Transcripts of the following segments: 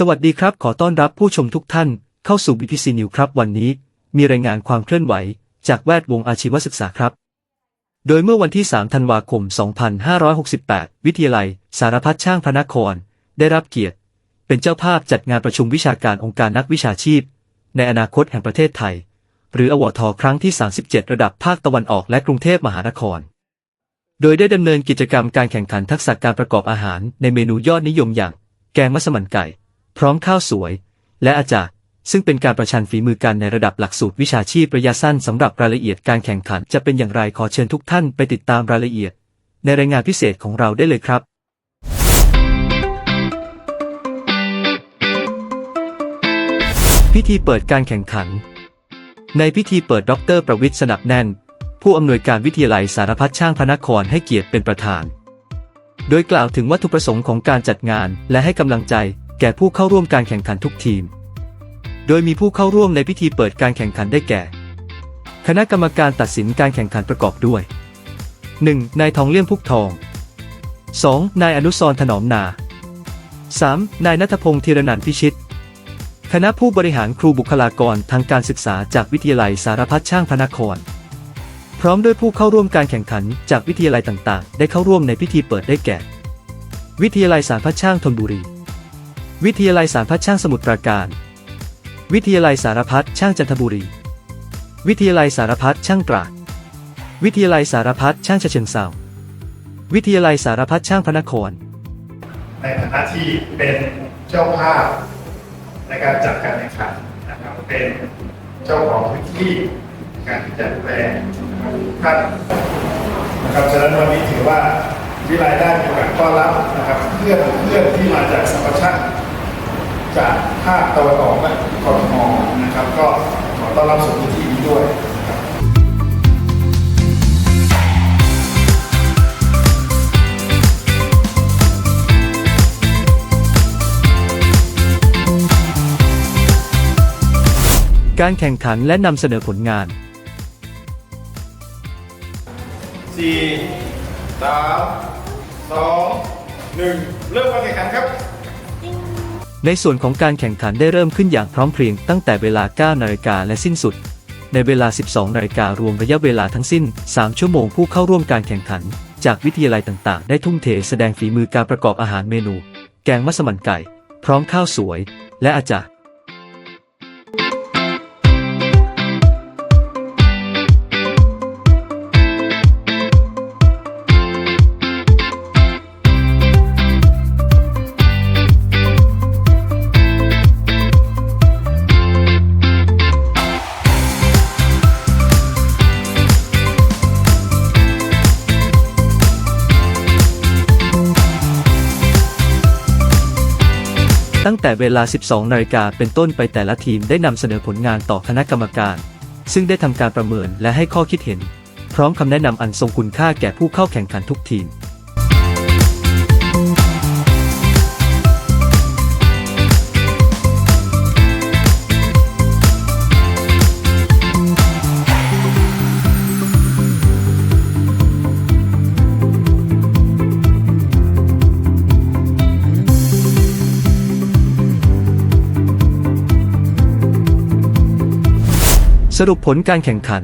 สวัสดีครับ ขอต้อนรับผู้ชมทุกท่านเข้าสู่ BPC News ครับ วันนี้มีรายงานความเคลื่อนไหว จากแวดวงอาชีวศึกษาครับ โดยเมื่อวันที่ 3 ธันวาคม 2568 วิทยาลัย สารพัดช่างพระนคร ได้รับเกียรติ เป็นเจ้าภาพจัดงานประชุมวิชาการองค์การนักวิชาชีพ ในอนาคตแห่งประเทศไทย หรืออวทครั้งที่ 37 ระดับภาคตะวันออกและกรุงเทพมหานคร โดยได้ดำเนินกิจกรรมการแข่งขันทักษะการประกอบอาหารในเมนูยอดนิยมอย่าง แกงมัสมั่นไก่ พร้อมข้าวสวย และอาจารย์ซึ่งเป็นการประชันฝีมือกันในระดับหลักสูตรวิชาชีพระยะสั้นสำหรับรายละเอียดการแข่งขันจะเป็นอย่างไรขอเชิญทุกท่านไปติดตามรายละเอียด ในรายงานพิเศษของเราได้เลยครับพิธีเปิดการแข่งขัน ในพิธีเปิดดร ประวิทย์สนับแน่น ผู้อำนวยการวิทยาลัยสารพัดช่างพระนครให้เกียรติเป็นประธาน โดยกล่าวถึงวัตถุประสงค์ของการจัดงานและให้กำลังใจ แก่ผู้เข้าร่วมการแข่งขันทุกทีม โดยมีผู้เข้าร่วมในพิธีเปิดการแข่งขันได้แก่ คณะกรรมการตัดสินการแข่งขันประกอบด้วย 1. นายทองเลี่ยมพุกทอง 2. นายอนุสรถนอมนา 3. นายนัทพงศ์ธีรนันพิชิต คณะผู้บริหารครูบุคลากรทางการศึกษาจากวิทยาลัยสารพัดช่างพระนคร พร้อมด้วยผู้เข้าร่วมการแข่งขันจากวิทยาลัยต่างๆ ได้เข้าร่วมในพิธีเปิดได้แก่ วิทยาลัยสารพัดช่างธนบุรี วิทยาลัยสารพัดช่างสมุทรปราการ วิทยาลัยสารพัดช่างจันทบุรี วิทยาลัยสารพัดช่างตราด วิทยาลัยสารพัดช่างฉะเชิงเทราวิทยาลัยสารพัดช่างพระนคร ในฐานะที่เป็นเจ้าภาพในการจัดการแข่งขันนะครับ เป็นเจ้าของพื้นที่ในการที่จะดูแลนะครับทุกท่านนะครับฉะนั้นวันนี้ถือว่าวิไลได้มีโอกาสต้อนรับนะครับเพื่อนเพื่อนที่มาจากสัมปชัญ จากภาคตะวันออกและกรทมนะครับ ก็ขอต้อนรับสู่พื้นที่นี้ด้วยนะครับการแข่งขันและนำเสนอผลงานสี่สามสองหนึ่งเริ่มการแข่งขันครับ ในส่วนของการแข่งขันได้เริ่มขึ้นอย่างพร้อมเพรียงตั้งแต่เวลา 9 นาฬิกาและสิ้นสุด ในเวลา 12 นาฬิการวมระยะเวลาทั้งสิ้น 3 ชั่วโมงผู้เข้าร่วมการแข่งขัน จากวิทยาลัยต่างๆ ได้ทุ่มเทแสดงฝีมือการประกอบอาหารเมนู แกงมัสมั่นไก่ พร้อมข้าวสวย และอาจารย์ ตั้งแต่เวลา 12 นาฬิกาเป็นต้นไปแต่ละทีมได้นำเสนอผลงานต่อคณะกรรมการ ซึ่งได้ทำการประเมินและให้ข้อคิดเห็น พร้อมคำแนะนำอันทรงคุณค่าแก่ผู้เข้าแข่งขันทุกทีม สรุปผลการแข่งขัน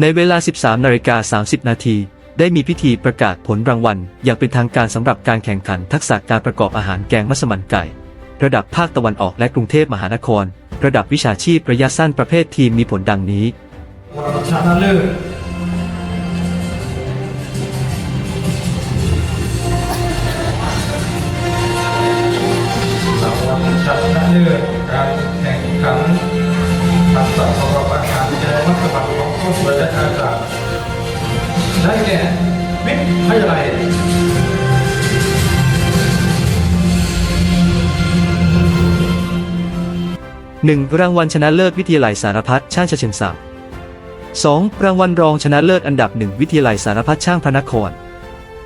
ในเวลา 13นาฬิกา30 นาทีได้มีพิธีประกาศผลรางวัล อย่างเป็นทางการสำหรับการแข่งขันทักษะการประกอบอาหารแกงมัสมั่นไก่ ระดับภาคตะวันออกและกรุงเทพมหานคร ระดับวิชาชีพระยะสั้นประเภททีมมีผลดังนี้ชนะเลิศ ได้แก่วิทยาลัย 1. รางวัลชนะเลิศวิทยาลัยสารพัดช่างฉะเชิงเทรา 2. รางวัลรองชนะเลิศอันดับ1วิทยาลัยสารพัดช่างพระนคร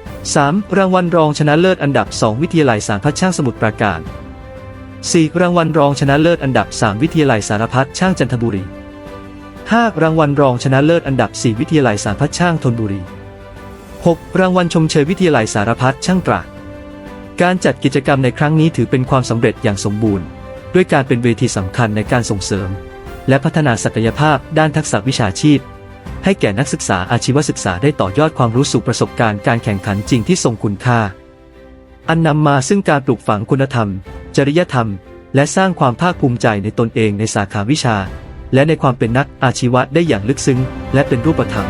3. รางวัลรองชนะเลิศอันดับ 2 วิทยาลัยสารพัดช่างสมุทรปราการ 4. รางวัลรองชนะเลิศอันดับ 3 วิทยาลัยสารพัดช่างจันทบุรี 5. รางวัลรองชนะเลิศอันดับ 4 วิทยาลัยสารพัดช่างธนบุรี 6. รางวัลชมเชยวิทยาลัยสารพัดช่างตราดการจัดกิจกรรมในครั้งนี้ถือเป็นความสำเร็จอย่างสมบูรณ์ ด้วยการเป็นเวทีสำคัญในการส่งเสริม และพัฒนาศักยภาพด้านทักษะวิชาชีพ ให้แก่นักศึกษาอาชีวศึกษาได้ต่อยอดความรู้สู่ประสบการณ์การแข่งขันจริงที่ทรงคุณค่า อันนำมาซึ่งการปลูกฝังคุณธรรม จริยธรรม และสร้างความภาคภูมิใจในตนเองในสาขาวิชา และในความเป็นนักอาชีวะได้อย่างลึกซึ้ง และเป็นรูปธรรม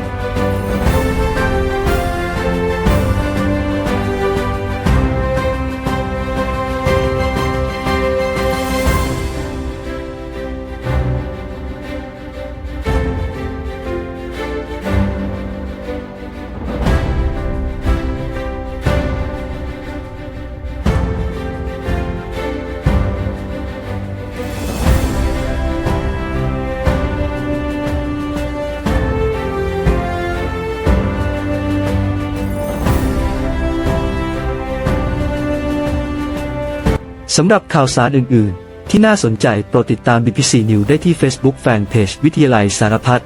สำหรับข่าวสารอื่น ๆ ที่น่าสนใจโปรดติดตาม BBC News ได้ที่ Facebook Fanpage วิทยาลัยสารพัด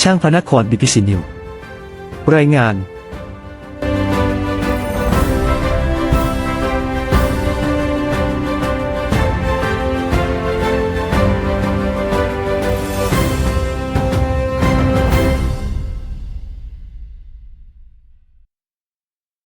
ช่างพระนคร BPC News รายงาน